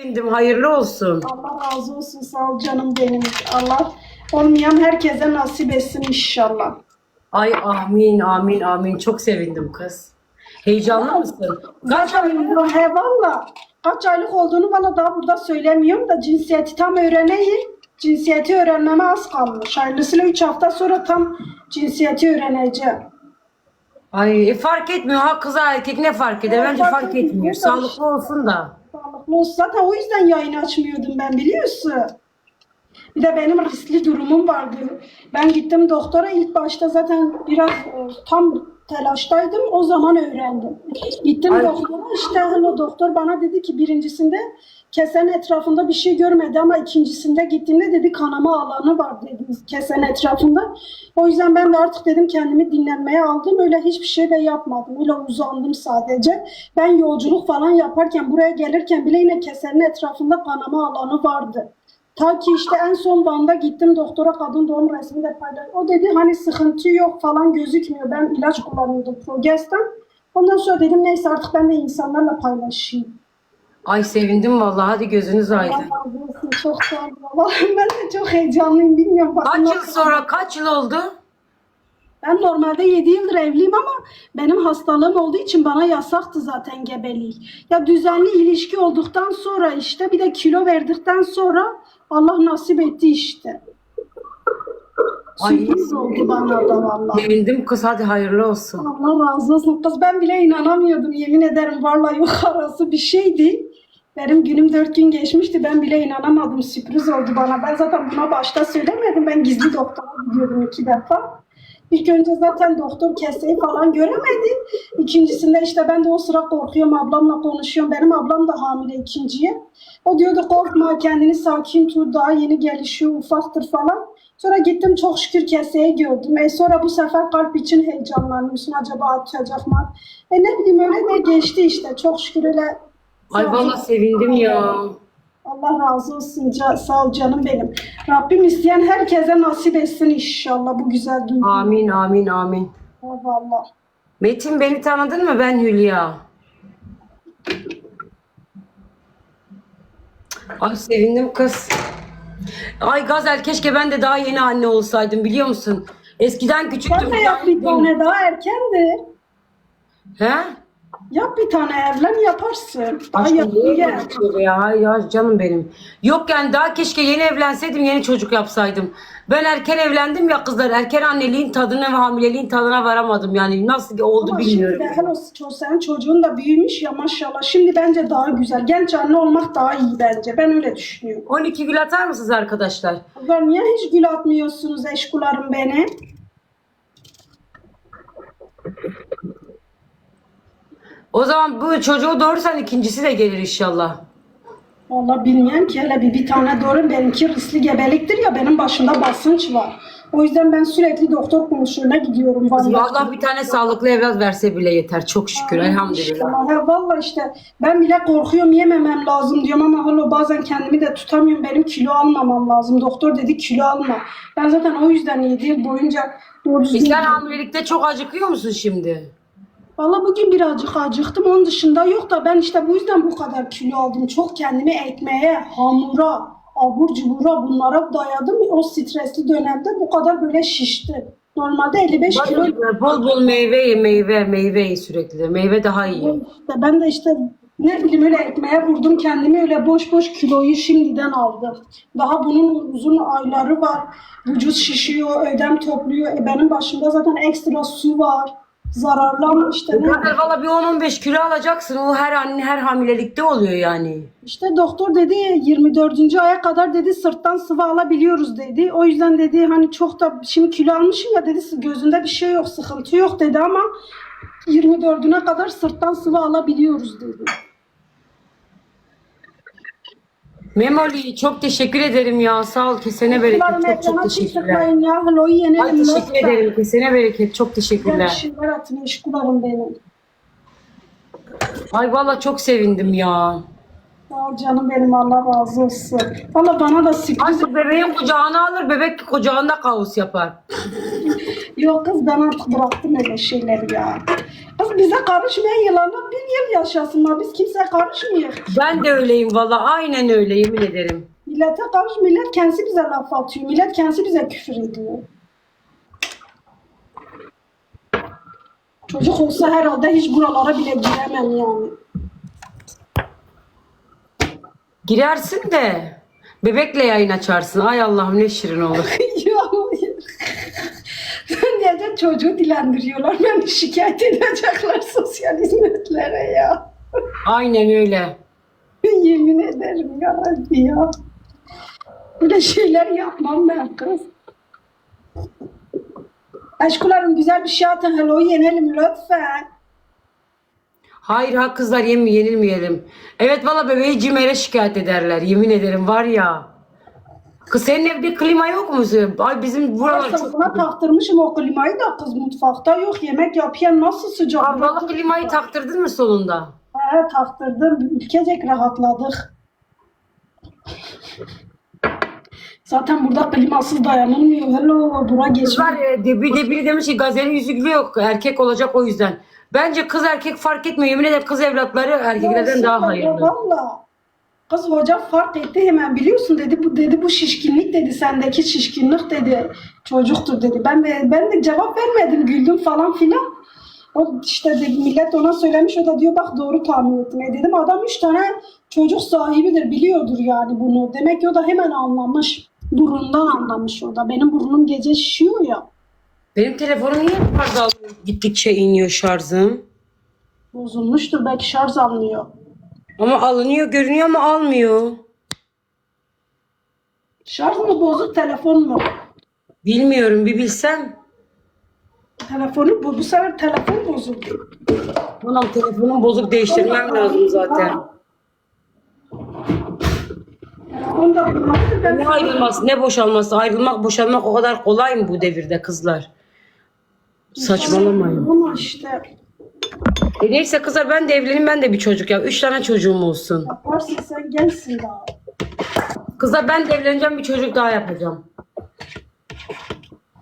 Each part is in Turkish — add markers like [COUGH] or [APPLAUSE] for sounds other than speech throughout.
Sevindim, hayırlı olsun. Allah razı olsun sağ ol canım benim. Allah olmayan herkese nasip etsin inşallah. Ay amin, amin, amin. Çok sevindim kız. Heyecanlı mısın? Kaç aylık he valla. Kaç aylık olduğunu bana daha burada söylemiyorum da cinsiyeti tam öğreneyim. Cinsiyeti öğrenmeme az kalmış. Hayırlısıyla 3 hafta sonra tam cinsiyeti öğreneceğim. Ay e, fark etmiyor ha kız erkek ne fark eder? Evet, Bence fark fark etmiyor etmiyor. da Sağlıklı olsun da. Zaten o yüzden yayın açmıyordum ben biliyorsun. Bir de benim riskli durumum vardı. Ben gittim doktora ilk başta zaten biraz e, tam telaştaydım. O zaman öğrendim. Gittim Ay. doktora işte hani doktor bana dedi ki birincisinde kesenin etrafında bir şey görmedi ama ikincisinde gittiğimde dedi kanama alanı var dedi kesenin etrafında. O yüzden ben de artık dedim kendimi dinlenmeye aldım. Öyle hiçbir şey de yapmadım. Öyle uzandım sadece. Ben yolculuk falan yaparken buraya gelirken bile yine kesenin etrafında kanama alanı vardı. Ta ki işte en son Van'da gittim doktora kadın doğum resmi de paylaştı. O dedi hani sıkıntı yok falan gözükmüyor. Ben ilaç kullanıyordum Progestan. Ondan sonra dedim neyse artık ben de insanlarla paylaşayım. Ay sevindim vallahi. Hadi gözünüz aydın. Allah razı olsun. Çok sağ olun. Vallahi [LAUGHS] ben de çok heyecanlıyım. Bilmiyorum. bakın Kaç yıl nasıl- sonra, kaç yıl oldu? Ben normalde 7 yıldır evliyim ama benim hastalığım olduğu için bana yasaktı zaten gebelik. Ya düzenli ilişki olduktan sonra işte bir de kilo verdikten sonra Allah nasip etti işte. Sürpriz oldu bana da vallahi. Sevindim kız hadi hayırlı olsun. Allah razı olsun. Kız ben bile inanamıyordum. Yemin ederim vallahi yok [LAUGHS] arası bir şeydi. Benim günüm dört gün geçmişti. Ben bile inanamadım. Sürpriz oldu bana. Ben zaten buna başta söylemedim. Ben gizli doktora gidiyordum iki defa. İlk önce zaten doktor keseyi falan göremedi. İkincisinde işte ben de o sıra korkuyorum. Ablamla konuşuyorum. Benim ablam da hamile ikinciye. O diyordu korkma kendini sakin tut. Daha yeni gelişiyor ufaktır falan. Sonra gittim çok şükür keseyi gördüm. E sonra bu sefer kalp için heyecanlanmışsın. Acaba atacak mı? E ne bileyim öyle de geçti işte. Çok şükür öyle. Ay vallahi sevindim ya. Allah razı olsun. Ca- sağ ol canım benim. Rabbim isteyen herkese nasip etsin inşallah bu güzel duygu. Amin, amin, amin. Valla. Metin beni tanıdın mı? Ben Hülya. Ay sevindim kız. Ay Gazel keşke ben de daha yeni anne olsaydım biliyor musun? Eskiden küçüktüm. Sen de yap bir tane daha erkendi. He? Yap bir tane evlen yaparsın. Daha Aşkım yakın niye ya? ya canım benim. Yok yani daha keşke yeni evlenseydim yeni çocuk yapsaydım. Ben erken evlendim ya kızlar erken anneliğin tadına ve hamileliğin tadına varamadım yani nasıl oldu Ama bilmiyorum. şimdi de hello, ço- senin çocuğun da büyümüş ya maşallah. Şimdi bence daha güzel. Genç anne olmak daha iyi bence. Ben öyle düşünüyorum. 12 gül atar mısınız arkadaşlar? Kızlar niye hiç gül atmıyorsunuz eşkularım beni? O zaman bu çocuğu doğursan ikincisi de gelir inşallah. Vallahi bilmiyorum ki hele bir, bir tane doğru benimki riskli gebeliktir ya benim başımda basınç var. O yüzden ben sürekli doktor konuşuyoruna gidiyorum. Vallahi. Vallahi bir tane sağlıklı evlat verse bile yeter. Çok şükür elhamdülillah. Ha, vallahi işte ben bile korkuyorum yememem lazım diyorum ama hala bazen kendimi de tutamıyorum. Benim kilo almamam lazım. Doktor dedi kilo alma. Ben zaten o yüzden 7 yıl boyunca doğru E düzgün... sen hamilelikte çok acıkıyor musun şimdi? Valla bugün birazcık acıktım. Onun dışında yok da ben işte bu yüzden bu kadar kilo aldım. Çok kendimi ekmeğe, hamura, abur cubura bunlara dayadım. O stresli dönemde bu kadar böyle şişti. Normalde 55 kilo Bol bol meyve ye, meyve, meyve ye sürekli. Meyve daha iyi. İşte ben de işte ne bileyim öyle ekmeğe vurdum kendimi öyle boş boş kiloyu şimdiden aldım. Daha bunun uzun ayları var. Vücut şişiyor, ödem topluyor. E benim başımda zaten ekstra su var. Zararlı ama işte ne? Zaten valla bir 10-15 kilo alacaksın. O her anne her hamilelikte oluyor yani. İşte doktor dedi 24. aya kadar dedi sırttan sıvı alabiliyoruz dedi. O yüzden dedi hani çok da şimdi kilo almışım ya dedi gözünde bir şey yok sıkıntı yok dedi ama 24'üne kadar sırttan sıvı alabiliyoruz dedi. Memoli çok teşekkür ederim ya. Sağ ol. Kesene bereket. Çok çok teşekkürler. ya. Hello'yu yenelim. Ay teşekkür ederim. Kesene bereket. Çok teşekkürler. şeyler atın eşkularım benim. Ay valla çok sevindim ya. Sağ ol canım benim Allah razı olsun. Valla bana da sürpriz. Artık bebeğin kucağına alır. Bebek kucağında kaos yapar. [LAUGHS] Yok kız ben artık bıraktım öyle şeyleri ya. Kız bize karışmayan yılanlar bin yıl yaşasınlar. Biz kimseye karışmıyor. Ben de öyleyim valla aynen öyle yemin ederim. Millete karış, millet kendisi bize laf atıyor. Millet kendisi bize küfür ediyor. Çocuk olsa herhalde hiç buralara bile giremem yani. Girersin de bebekle yayın açarsın. Ay Allah'ım ne şirin olur. [LAUGHS] ya çocuğu dilendiriyorlar. Beni şikayet edecekler sosyal hizmetlere ya. Aynen öyle. Yemin ederim ya. ya. Böyle şeyler yapmam ben kız. Aşklarım güzel bir şey atın. Hello yenelim lütfen. Hayır ha kızlar yemi yenilmeyelim. Evet valla bebeği Cimer'e şikayet ederler. Yemin ederim var ya. Kız senin evde klima yok mu? Ay bizim buralar çok... Buna taktırmışım o klimayı da kız mutfakta yok. Yemek yapıyan nasıl sıcak? Valla klimayı taktırdın mı sonunda? He taktırdım. Ülkecek rahatladık. Zaten burada klimasız dayanılmıyor. Hello Kızlar geçmiyor. e, debi debili demiş ki gazelin yüzü gülü yok. Erkek olacak o yüzden. Bence kız erkek fark etmiyor. Yemin ederim kız evlatları erkeklerden daha hayırlı. Valla. Kız hoca fark etti hemen biliyorsun dedi bu dedi bu şişkinlik dedi sendeki şişkinlik dedi çocuktur dedi. Ben de ben de cevap vermedim güldüm falan filan. O işte dedi, millet ona söylemiş o da diyor bak doğru tahmin ettim. E dedim adam üç tane çocuk sahibidir biliyordur yani bunu. Demek ki o da hemen anlamış. Burundan anlamış o da. Benim burnum gece şişiyor ya. Benim telefonum niye yukarıda alıyor? Gittikçe iniyor şarjım. Bozulmuştur belki şarj almıyor. Ama alınıyor görünüyor ama almıyor. Şarj mı bozuk telefon mu? Bilmiyorum bir bilsem. Telefonu bu, bu sefer telefon bozuldu. Anam telefonum bozuk değiştirmem lazım zaten. Onu da bulamadım. Ben Ne ayrılması ne boşanması ayrılmak boşanmak o kadar kolay mı bu devirde kızlar? Saçmalamayın. Ama işte E neyse kızlar ben de evleneyim ben de bir çocuk ya. Üç tane çocuğum olsun. yaparsın sen gelsin daha. Kızlar ben de evleneceğim bir çocuk daha yapacağım.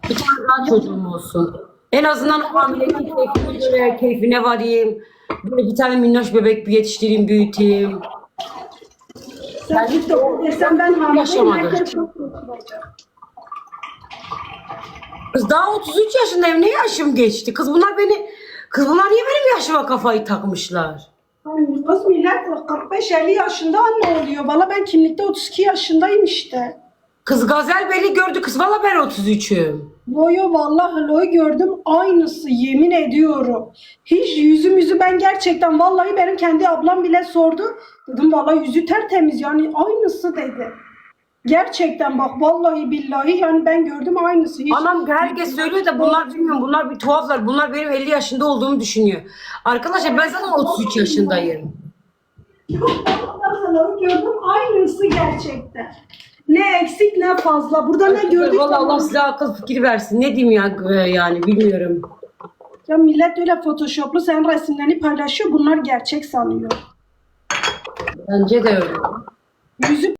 Bir tane daha çocuğum olsun. En azından o hamileliğin keyfine varayım. Böyle bir tane minnoş bebek bir yetiştireyim, büyüteyim. Sen git de o desen ben hamileyim. Yaşamadım. Kız daha 33 yaşındayım. Ne yaşım geçti? Kız bunlar beni... Kız bunlar niye benim yaşıma kafayı takmışlar? Kız millet 45-50 yaşında anne oluyor. Valla ben kimlikte 32 yaşındayım işte. Kız Gazel beni gördü. Kız valla ben 33'üm. Yo yo vallahi Lo'yu gördüm aynısı yemin ediyorum. Hiç yüzüm yüzü ben gerçekten vallahi benim kendi ablam bile sordu. Dedim vallahi yüzü tertemiz yani aynısı dedi. Gerçekten bak vallahi billahi yani ben gördüm aynısı. Hiç... Anam herkes söylüyor da bunlar bilmiyorum. Bunlar bir tuhaflar. Bunlar benim 50 yaşında olduğumu düşünüyor. Arkadaşlar ben zaten 33 yaşındayım. Lo'yu gördüm aynısı gerçekten. Ne eksik ne fazla. Burada ne gördük? Valla Allah size akıl fikir versin. Ne diyeyim ya e, yani bilmiyorum. Ya millet öyle photoshoplu sen resimlerini paylaşıyor bunlar gerçek sanıyor. Bence de öyle. Yüzü